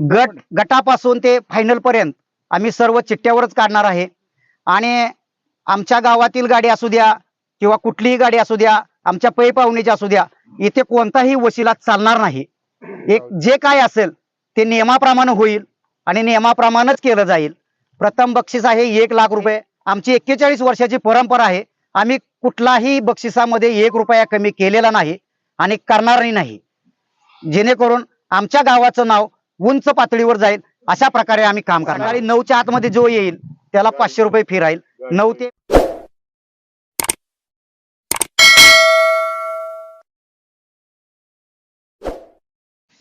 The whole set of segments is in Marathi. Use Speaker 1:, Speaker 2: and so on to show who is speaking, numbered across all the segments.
Speaker 1: गट गटापासून ते फायनल पर्यंत आम्ही सर्व चिठ्ठ्यावरच काढणार आहे. आणि आमच्या गावातील गाडी असू द्या किंवा कुठलीही गाडी असू द्या आमच्या पै पाहुणीची असू द्या इथे कोणताही वशिला चालणार नाही. एक जे काय असेल ते नियमाप्रमाणे होईल आणि नियमाप्रमाणेच केलं जाईल. प्रथम बक्षीस आहे एक लाख रुपये. आमची एक्केचाळीस वर्षाची परंपरा आहे. आम्ही कुठलाही बक्षिसामध्ये एक रुपया कमी केलेला नाही आणि करणारही नाही. जेणेकरून आमच्या गावाचं नाव उंच पातळीवर जाईल. अशा प्रकारे आम्ही काम करणार. आणि नऊच्या आतमध्ये जो येईल त्याला पाचशे रुपये फी राहील. नऊ ते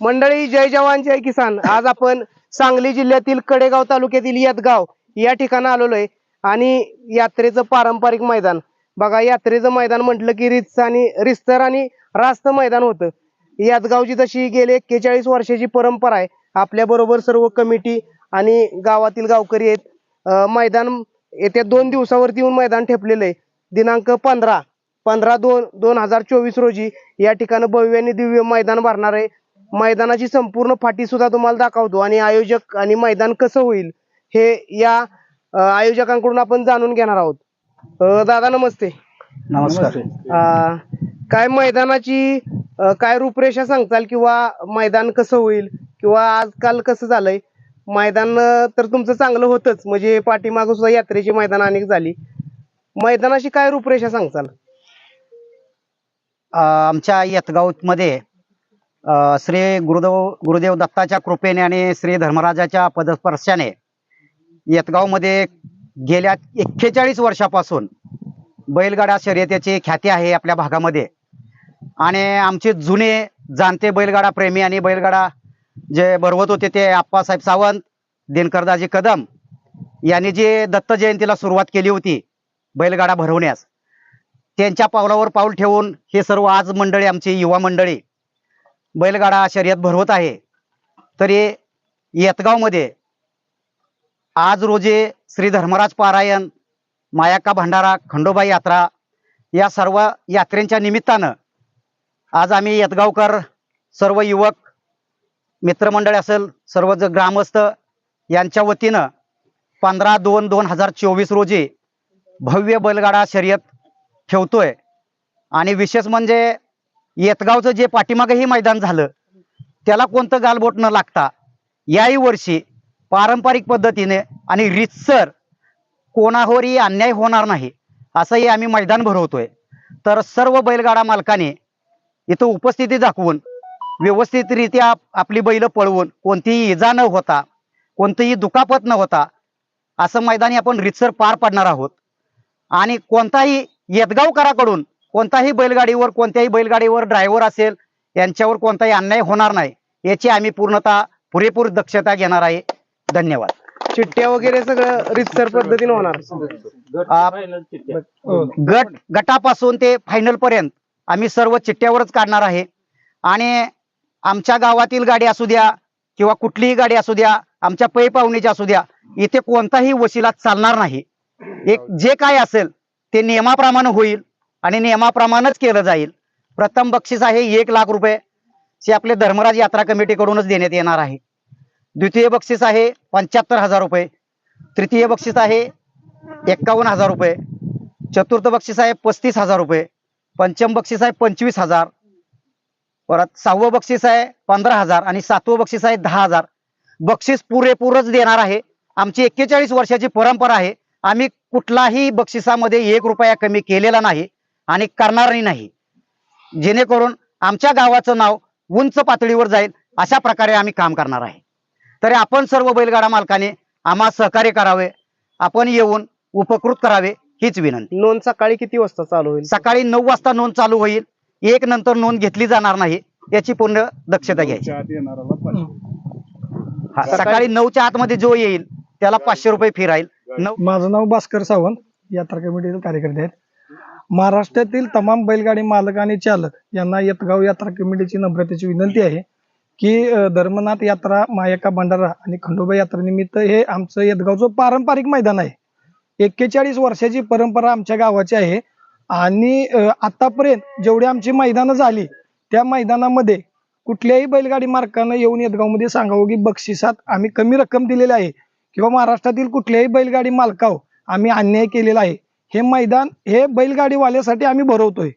Speaker 2: मंडळी जय जवान जय किसान. आज आपण सांगली जिल्ह्यातील कडेगाव तालुक्यातील यदगाव या ठिकाणी आलेलो आहे आणि यात्रेचं पारंपरिक मैदान. बघा यात्रेचं मैदान म्हटलं की रितस आणि रिस्तर आणि रास्त मैदान होतं. यादगावची तशी गेले एक्केचाळीस वर्षाची परंपरा आहे. आपल्या बरोबर सर्व कमिटी आणि गावातील गावकरी आहेत. अं, मैदान येत्या दोन दिवसावरती येऊन मैदान ठेपलेलं आहे. दिनांक पंधरा पंधरा दोन दोन हजार चोवीस रोजी या ठिकाणी भव्य आणि दिव्य मैदान भरणार आहे. मैदानाची संपूर्ण फाटी सुद्धा तुम्हाला दाखवतो आणि आयोजक आणि मैदान कसं होईल हे या आयोजकांकडून आपण जाणून घेणार आहोत. अं, दादा नमस्ते.
Speaker 1: नमस्कार.
Speaker 2: अं, काय मैदानाची अं, काय रूपरेषा सांगताल किंवा मैदान कसं होईल किंवा आजकाल कसं झालंय? मैदान अं, तर तुमचं चांगलं होतच. म्हणजे पाठीमागं सुद्धा यात्रेची मैदान अनेक झाली. मैदानाची काय रूपरेषा सांगताल?
Speaker 1: अ, आमच्या यतगावमध्ये अ, श्री गुरुदेव गुरुदेव दत्ताच्या कृपेने आणि श्री धर्मराजाच्या पदस्पर्शाने यतगावमध्ये गेल्या एक्केचाळीस वर्षापासून बैलगाडा शर्यतीची ख्याती आहे आपल्या भागामध्ये. आणि आमचे जुने जाणते बैलगाडा प्रेमी आणि बैलगाडा जे भरवत होते ते आप्पासाहेब सावंत दिनकरदाजी कदम यांनी जी दत्त जयंतीला सुरुवात केली होती बैलगाडा भरवण्यास त्यांच्या पावलावर पाऊल ठेवून हे सर्व आज मंडळी आमची युवा मंडळी बैलगाडा शर्यत भरवत आहे. तरी येतगावमध्ये आज रोजी श्री धर्मराज पारायण मायाक्का भंडारा खंडोबाई यात्रा या सर्व यात्रेंच्या निमित्तानं आज आम्ही येतगावकर सर्व युवक मित्रमंडळ असेल सर्व ज ग्रामस्थ यांच्या वतीनं पंधरा दोन दोन हजार चोवीस रोजी भव्य बैलगाडा शर्यत ठेवतोय. आणि विशेष म्हणजे येतगावचं जे पाठीमागंही मैदान झालं त्याला कोणतं गालबोट न लागता याही वर्षी पारंपरिक पद्धतीने आणि रितसर कोणावरही अन्याय होणार नाही असंही आम्ही मैदान भरवतोय. तर सर्व बैलगाडा मालकाने इथं उपस्थिती दाखवून व्यवस्थितरित्या आपली बैल पळवून कोणतीही इजा न होता कोणतीही दुखापत न होता असं मैदानी आपण रितसर पार पाडणार आहोत. आणि कोणताही येतगावकराकडून कोणताही बैलगाडीवर कोणत्याही बैलगाडीवर ड्रायव्हर असेल यांच्यावर कोणताही अन्याय होणार नाही याची आम्ही पूर्णतः पुरेपूर दक्षता घेणार आहे. धन्यवाद.
Speaker 2: चिठ्ठ्या वगैरे सगळं रितसर पद्धतीने होणार.
Speaker 1: गट गटापासून ते फायनल पर्यंत. आम्ही सर्व चिठ्ठ्यावरच काढणार आहे. आणि आमच्या गावातील गाडी असू द्या किंवा कुठलीही गाडी असू द्या आमच्या पै पाहुणीची असू द्या इथे कोणताही वशिला चालणार नाही. एक जे काय असेल ते नियमाप्रमाणे होईल आणि नियमाप्रमाणेच केलं जाईल. प्रथम बक्षीस आहे एक लाख रुपये जे आपले धर्मराज यात्रा कमिटीकडूनच देण्यात येणार आहे. द्वितीय बक्षीस आहे पंच्याहत्तर हजार रुपये तृतीय बक्षीस आहे एक्कावन्न हजार रुपये चतुर्थ बक्षीस आहे पस्तीस हजार रुपये पंचम बक्षीस आहे पंचवीस हजार. परत सहावं बक्षीस आहे पंधरा हजार आणि सातवं बक्षीस आहे दहा हजार. बक्षीस पुरेपूरच देणार आहे. आमची एक्केचाळीस वर्षाची परंपरा आहे. आम्ही कुठलाही बक्षिसामध्ये एक रुपया कमी केलेला नाही आणि करणारही नाही. जेणेकरून आमच्या गावाचं नाव उंच पातळीवर जाईल अशा प्रकारे आम्ही काम करणार आहे. तरी आपण सर्व बैलगाडा मालकाने आम्हा सहकार्य करावे. आपण येऊन उपकृत करावे. हीच विनंती.
Speaker 2: नोंद सकाळी किती वाजता चालू होईल?
Speaker 1: सकाळी नऊ वाजता नोंद चालू होईल. एक नंतर नोंद घेतली जाणार नाही. याची पूर्ण दक्षता घ्यायची. हा, सकाळी नऊच्या आतमध्ये जो येईल त्याला पाचशे रुपये फी राहील. नऊ
Speaker 3: माझं नाव भास्कर सावंत. यात्रा कमिटीचे कार्यकर्ते आहेत. महाराष्ट्रातील तमाम बैलगाडी मालक आणि चालक यांना यतगाव यात्रा कमिटीची नम्रतेची विनंती आहे की अं, धर्मनाथ यात्रा मायका भंडारा आणि खंडोबा यात्रा निमित्त हे आमचं यतगावचं पारंपरिक मैदान आहे. एक्केचाळीस वर्षाची परंपरा आमच्या गावाची आहे. आणि आतापर्यंत जेवढी आमची मैदानं झाली त्या मैदानामध्ये कुठल्याही बैलगाडी मार्कानं येऊन येदगावमध्ये सांगावं की बक्षिसात आम्ही कमी रक्कम दिलेली आहे. किंवा महाराष्ट्रातील कुठल्याही बैलगाडी मालकाव आम्ही अन्याय केलेला आहे. हे मैदान हे बैलगाडीवाल्यासाठी आम्ही भरवतोय.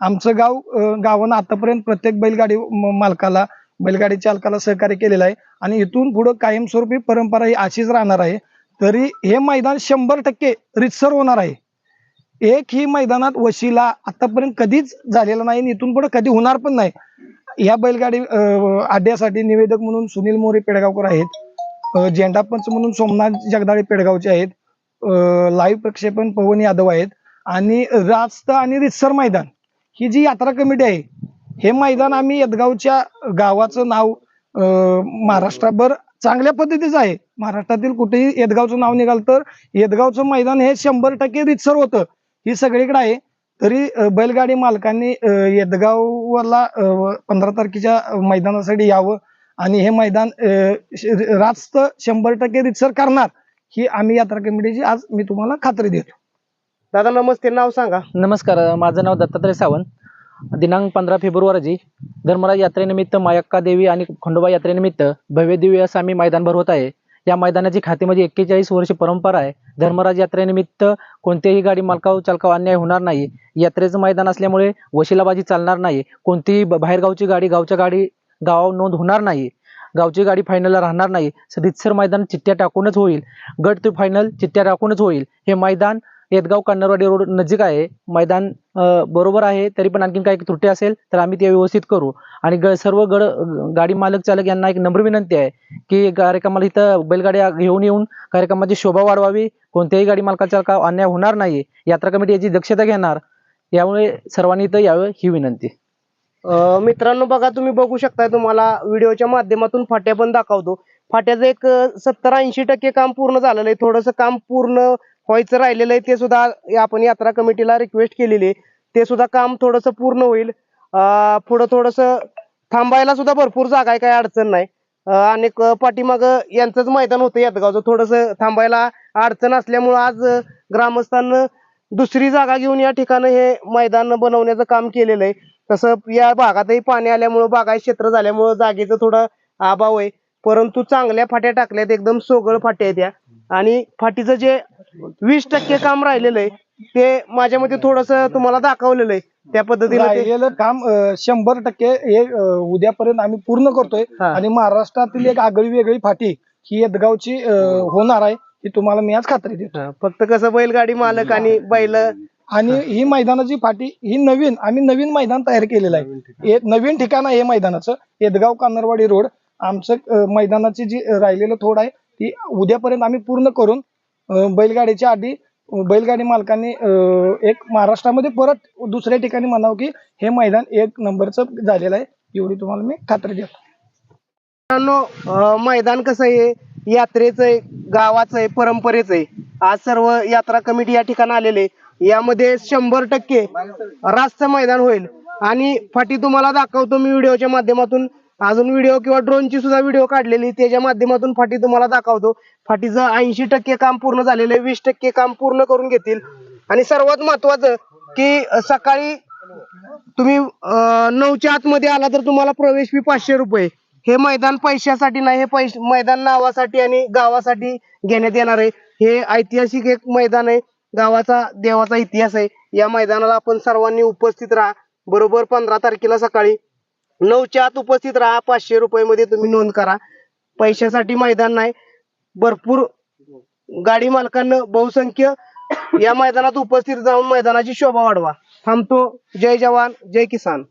Speaker 3: आमचं गाव गावानं आतापर्यंत प्रत्येक बैलगाडी म- मालकाला बैलगाडी चालकाला सहकार्य केलेलं आहे. आणि इथून पुढं कायमस्वरूपी परंपरा ही अशीच राहणार आहे. तरी हे मैदान शंभर टक्के रितसर होणार आहे. एक ही मैदानात वशिला आतापर्यंत कधीच झालेला नाही इथून पुढे कधी होणार पण नाही. या बैलगाडी आड्यासाठी निवेदक म्हणून सुनील मोरे पेडगावकर आहेत. झेंडा पंच म्हणून सोमनाथ जगदाळे पेडगावचे आहेत. लाईव्ह प्रक्षेपण पवन यादव आहेत. आणि रास्त आणि रितसर मैदान ही जी यात्रा कमिटी आहे हे मैदान आम्ही यदगावच्या गावाचं नाव अं, चांगल्या पद्धतीचं आहे. महाराष्ट्रातील कुठेही यदगावचं नाव निघाल तर यदगावचं मैदान हे शंभर टक्के रितसर होतं. ही सगळीकडे आहे. तरी बैलगाडी मालकांनी यदगावला पंधरा तारखेच्या मैदानासाठी यावं आणि हे मैदान रास्त शंभर टक्के रितसर करणार ही आम्ही यात्रा कमिटीची आज मी तुम्हाला खात्री देतो.
Speaker 2: दादा नमस्ते. नाव सांगा.
Speaker 4: नमस्कार. माझं नाव दत्तात्रय सावंत. दिनांक पंधरा फेब्रुवारी धर्मराज यात्रेनिमित्त मायक्का देवी आणि खंडोबा यात्रेनिमित्त भव्य दिव्य असं आम्ही मैदान भरवत आहे. या मैदानाची खातीमध्ये एक्केचाळीस वर्ष परंपरा आहे. धर्मराज यात्रेनिमित्त कोणत्याही गाडी मालकाव चालकाव अन्याय होणार नाही. यात्रेचं मैदान असल्यामुळे वशिलाबाजी चालणार नाही. कोणतीही ब- बाहेरगावची गाडी गावच्या गाडी गावावर नोंद होणार नाही. गावची गाडी फायनलला राहणार नाही. रितसर मैदान चिठ्ठ्या टाकूनच होईल. गट ते फायनल चिठ्ठ्या टाकूनच होईल. हे मैदान येतगाव कान्नरवाडी रोड नजीक आहे. मैदान बरोबर आहे तरी पण आणखीन काही त्रुटी असेल तर आम्ही ते व्यवस्थित करू. आणि ग सर्व गड गाडी मालक चालक यांना एक नम्र विनंती आहे की कार्यक्रमाला इथं बैलगाड्या घेऊन येऊन कार्यक्रमाची शोभा वाढवावी. कोणत्याही गाडी मालकाच्या का अन्याय होणार नाही. यात्रा कमिटी याची दक्षता घेणार. यामुळे सर्वांनी इथं यावं ही विनंती.
Speaker 2: अं, मित्रांनो बघा तुम्ही बघू शकताय तुम्हाला व्हिडिओच्या माध्यमातून फाट्या पण दाखवतो. फाट्याचं एक सत्तर ऐंशी टक्के काम पूर्ण झालेलं आहे. थोडंसं काम पूर्ण व्हायचं राहिलेलं आहे ते सुद्धा आपण यात्रा कमिटीला रिक्वेस्ट केलेली आहे. ते सुद्धा काम थोडंसं पूर्ण होईल. पुढं थोडंसं थांबायला सुद्धा भरपूर जागा आहे काही अडचण नाही. अनेक आणि पाठीमाग यांचंच मैदान होतं यादगावचं. थोडंसं थांबायला अडचण असल्यामुळं आज ग्रामस्थांना दुसरी जागा घेऊन या ठिकाणी हे मैदान बनवण्याचं काम केलेलं आहे. तसं या भागातही पाणी आल्यामुळं बागायत क्षेत्र झाल्यामुळं जागेचं थोडं अभाव आहे. परंतु चांगल्या फाट्या टाकल्यात एकदम सोगळ फाट्या आहेत या. आणि फाटीचं जे वीस टक्के काम राहिलेलं आहे ते माझ्या मते थोडस तुम्हाला दाखवलेलं आहे. त्या पद्धतीने ते-
Speaker 3: राहिलेलं काम अं, शंभर टक्के हे अं, उद्यापर्यंत आम्ही पूर्ण करतोय.
Speaker 2: हा.
Speaker 3: आणि महाराष्ट्रातील एक आगळी वेगळी फाटी ही यदगावची अं, होणार आहे ही तुम्हाला मी आज खात्री देतो.
Speaker 2: हा, फक्त कसं बैलगाडी मालक आणि बैल
Speaker 3: आणि ही. मैदानाची फाटी ही नवीन आम्ही नवीन मैदान तयार केलेलं आहे. हे नवीन ठिकाण आहे हे मैदानाचं यदगाव कान्नरवाडी रोड. आमचं मैदानाची जी राहिलेलं थोड आहे ती उद्यापर्यंत आम्ही पूर्ण करून बैलगाडीच्या आधी बैलगाडी मालकांनी एक महाराष्ट्रामध्ये परत दुसऱ्या ठिकाणी म्हणावं की हे मैदान एक नंबरचं झालेलं आहे. एवढी तुम्हाला मी खात्री देतो.
Speaker 2: मित्रांनो मैदान कसं आहे? यात्रेचं आहे गावाचं आहे परंपरेचं आहे. आज सर्व यात्रा कमिटी या ठिकाणी आलेले यामध्ये शंभर टक्के रास्त मैदान होईल. आणि फाटी तुम्हाला दाखवतो मी व्हिडिओच्या माध्यमातून. अजून व्हिडिओ किंवा ड्रोनची सुद्धा व्हिडिओ काढलेली त्याच्या माध्यमातून फाटी तुम्हाला दाखवतो. फाटीचं ऐंशी टक्के काम पूर्ण झालेलं आहे वीस टक्के काम पूर्ण करून घेतील. आणि सर्वात महत्वाचं की सकाळी तुम्ही नऊच्या आतमध्ये आला तर तुम्हाला प्रवेश फी पाचशे रुपये. हे मैदान पैशासाठी नाही हे पैसे मैदान नावासाठी आणि गावासाठी घेण्यात येणार आहे. हे ऐतिहासिक एक मैदान आहे गावाचा देवाचा इतिहास आहे. या मैदानाला आपण सर्वांनी उपस्थित राहा. बरोबर पंधरा तारखेला सकाळी नऊच्या आत उपस्थित राहा पाचशे रुपये मध्ये तुम्ही नोंद करा. पैशासाठी मैदान नाही भरपूर गाडी मालकांना बहुसंख्य या मैदानात उपस्थित जाऊन मैदानाची शोभा वाढवा. थांबतो. जय जवान जय किसान.